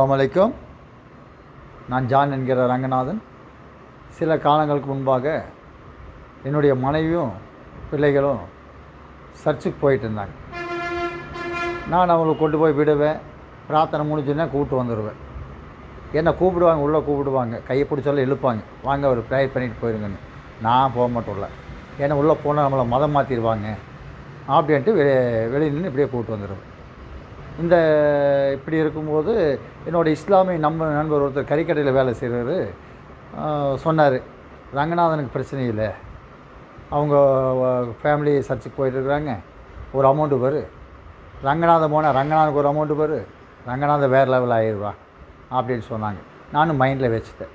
அலாமலைக்கும் நான் ஜான் என்கிற ரங்கநாதன். சில காலங்களுக்கு முன்பாக என்னுடைய மனைவியும் பிள்ளைகளும் சர்ச்சுக்கு போயிட்டு இருந்தாங்க. நான் அவங்களை கொண்டு போய் விடுவேன். பிரார்த்தனை முடிஞ்சுன்னா கூப்பிட்டு வந்துடுவேன் என்னை கூப்பிடுவாங்க உள்ளே கூப்பிடுவாங்க. கையை பிடிச்சாலும் இழுப்பாங்க. வாங்க ஒரு ப்ரேயர் பண்ணிட்டு போயிருங்கன்னு. நான் போக மாட்டோம்ல ஏன்னா உள்ளே போனால் நம்மளை மதம் மாற்றிடுவாங்க அப்படின்ட்டு வெளியே வெளியே நின்று இப்படியே கூப்பிட்டு வந்துடுவேன் இந்த இப்படி இருக்கும்போது என்னோட இஸ்லாமிய நம்ம நண்பர் ஒருத்தர் கறிக்கடையில் வேலை செய்கிறார் சொன்னார் ரங்கநாதனுக்கு பிரச்சனை இல்லை. அவங்க ஃபேமிலி சர்ச்சுக்கு போயிட்டுருக்குறாங்க ஒரு அமௌண்ட்டு வரும் ரங்கநாதன் போனால் ரங்கநாதனுக்கு ஒரு அமௌண்ட்டு வரும் ரங்கநாதன் வேறு லெவல் ஆயிடுவா அப்படின்னு சொன்னாங்க. நானும் மைண்டில் வச்சுட்டேன்.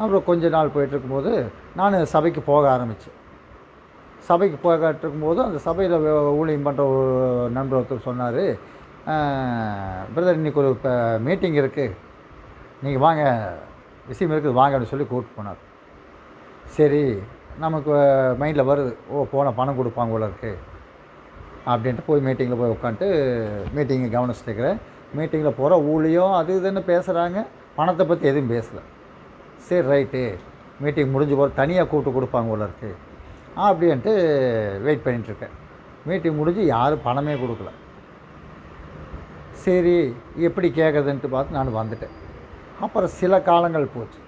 அப்புறம் கொஞ்ச நாள் போயிட்டுருக்கும்போது நான் சபைக்கு போக ஆரம்பித்தேன் சபைக்கு போய்கிட்டு இருக்கும்போது அந்த சபையில் ஊழியம் பண்ணுற ஒரு நண்பர் ஒருத்தர் சொன்னார் பிரதர் இன்றைக்கி ஒரு இப்போ மீட்டிங் இருக்குது நீங்கள் வாங்க. விஷயம் இருக்குது வாங்க அப்படின்னு சொல்லி கூப்பிட்டு போனார். சரி நமக்கு மைண்டில் வருது. ஓ போனால் பணம் கொடுப்பாங்க போல இருக்குது அப்படின்ட்டு போய் மீட்டிங்கில் போய் உட்காந்துட்டு மீட்டிங்கை கவனிச்சுட்டு இருக்கிறேன் மீட்டிங்கில் போகிற ஊழியோ அது இதுன்னு பேசுகிறாங்க பணத்தை பற்றி எதுவும் பேசலை. சரி ரைட்டு மீட்டிங் முடிஞ்சு போகிற தனியாக கூப்பிட்டு கொடுப்பாங்க போல இருக்குது அப்படின்ட்டு வெயிட் பண்ணிகிட்ருக்கேன் மீட்டிங் முடிஞ்சு யாரும் பணமே கொடுக்கல. சரி எப்படி கேட்குறதுன்ட்டு பார்த்து நான் வந்துட்டேன். அப்புறம் சில காலங்கள் போச்சு.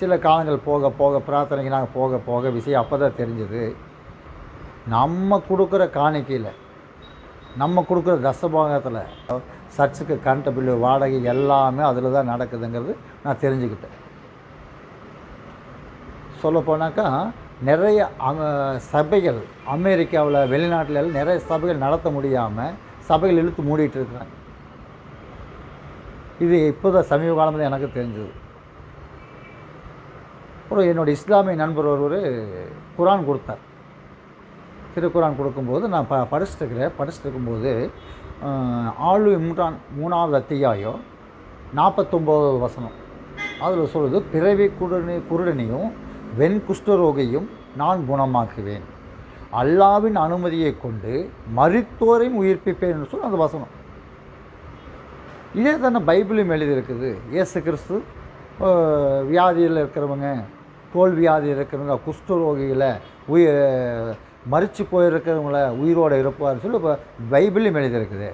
சில காலங்கள் போக போக பிரார்த்தனைக்கு நாங்கள் போக போக விஷயம் அப்போ தான் தெரிஞ்சது. நம்ம கொடுக்குற காணிக்கையில் நம்ம கொடுக்குற தசபாகத்தில் சர்ச்சுக்கு கரண்ட் பில்லு வாடகை எல்லாமே அதில் தான் நடக்குதுங்கிறது நான் தெரிஞ்சுக்கிட்டேன். சொல்லப்போனாக்கா நிறைய சபைகள் அமெரிக்காவில் வெளிநாட்டில் நிறைய சபைகள் நடத்த முடியாமல் சபைகள் இழுத்து மூடிட்டு இருக்கிறாங்க. இது இப்போதான் சமீப காலத்தில் எனக்கு தெரிஞ்சது. அப்புறம் என்னுடைய இஸ்லாமிய நண்பர் ஒருவர் குரான் கொடுத்தார். திருக்குரான் கொடுக்கும்போது நான் ப படிச்சுட்டு இருக்கிறேன் படிச்சுட்டு இருக்கும்போது ஆளு மூன்றான் மூணாவது அத்தியாயம் நாற்பத்தொம்போது வசனம். அதில் சொல்லுது பிறவி குருடனி குருடனையும் வெண் குஷ்டரோகையும் நான் குணமாக்குவேன். அல்லாவின் அனுமதியை கொண்டு மருத்துவரையும் உயிர்ப்பிப்பேன் என்று சொல்லி அந்த வசனம். இதே தானே பைபிளும் எழுதியிருக்குது. இயேசு கிறிஸ்து வியாதியில் இருக்கிறவங்க தோல் வியாதியில் இருக்கிறவங்க குஷ்டரோகிகளை உயிர் மறித்து போயிருக்கிறவங்கள உயிரோடு இருப்பார்னு சொல்லி இப்போ பைபிளையும் எழுதியிருக்குது.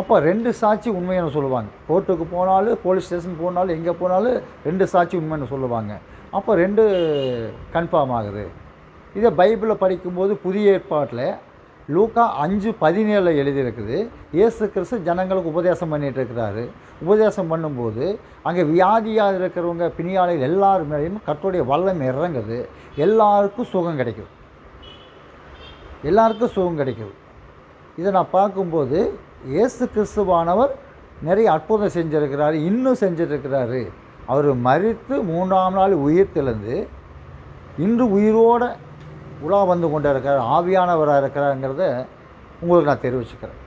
அப்போ ரெண்டு சாட்சி உண்மைன்னு சொல்லுவாங்க. கோர்ட்டுக்கு போனாலும் போலீஸ் ஸ்டேஷன் போனாலும் எங்கே போனாலும் ரெண்டு சாட்சி உண்மைன்னு சொல்லுவாங்க. அப்போ ரெண்டு கன்ஃபார்ம் ஆகுது. இதை பைபிளை படிக்கும்போது புதிய ஏற்பாட்டில் லூக்கா அஞ்சு பதினேழில் எழுதியிருக்குது. இயேசு கிறிஸ்து ஜனங்களுக்கு உபதேசம் பண்ணிகிட்டு இருக்கிறாரு உபதேசம் பண்ணும்போது அங்கே வியாதியாக இருக்கிறவங்க பிணியாளிகள் எல்லார் மேலேயும் கர்த்தருடைய வல்லம் இறங்குது. எல்லாருக்கும் சுகம் கிடைக்குது எல்லாருக்கும் சுகம் கிடைக்குது இதை நான் பார்க்கும்போது இயேசு கிறிஸ்துவானவர் நிறைய அற்புதம் செஞ்சுருக்கிறாரு இன்னும் செஞ்சிருக்கிறாரு. அவர் மறித்து மூன்றாம் நாள் உயிர் தெழுந்து இன்று உயிரோட உலா வந்து கொண்டு இருக்கிறார் ஆவியானவராக இருக்கிறாருங்கிறத உங்களுக்கு நான் தெரிவிச்சுக்கிறேன்.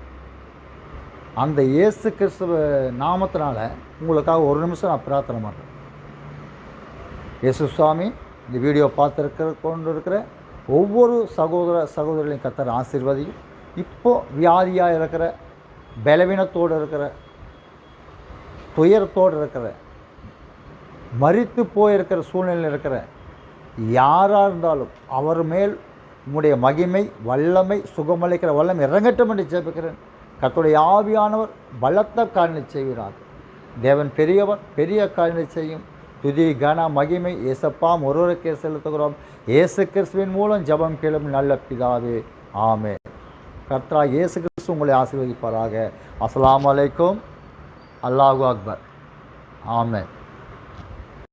அந்த இயேசு கிறிஸ்துவ நாமத்தினால உங்களுக்காக ஒரு நிமிஷம் நான் பிரார்த்தனை பண்ணுறேன் இயேசு சுவாமி இந்த வீடியோ பார்த்துருக்கிற கொண்டு இருக்கிற ஒவ்வொரு சகோதர சகோதரிகளையும் கத்தர் ஆசீர்வதியும். இப்போது வியாதியாக இருக்கிற பலவீனத்தோடு இருக்கிற துயரத்தோடு இருக்கிற மறித்து போயிருக்கிற சூழ்நிலையில் இருக்கிற யாராக இருந்தாலும் அவர் மேல் உம்முடைய மகிமை வல்லமை சுகமளிக்கிற வல்லமை இறங்கட்டும் என்று ஜெபிக்கிறேன். கத்துடைய ஆவியானவர் பலத்த காரணி செய்கிறார். தேவன் பெரியவர் பெரிய காரணி செய்யும். துதி கன மகிமை ஏசப்பாம் ஒருவருக்கே செலுத்துகிறோம். இயேசு கிறிஸ்துவின் மூலம் ஜெபம் கேளும் நல்ல பிதாவே. ஆமே கர்த்தா இயேசு கிறிஸ்து உங்களை ஆசீர்வதிப்பாராக. அஸ்லாம் அலைக்கும். அல்லாஹு அக்பர். ஆமே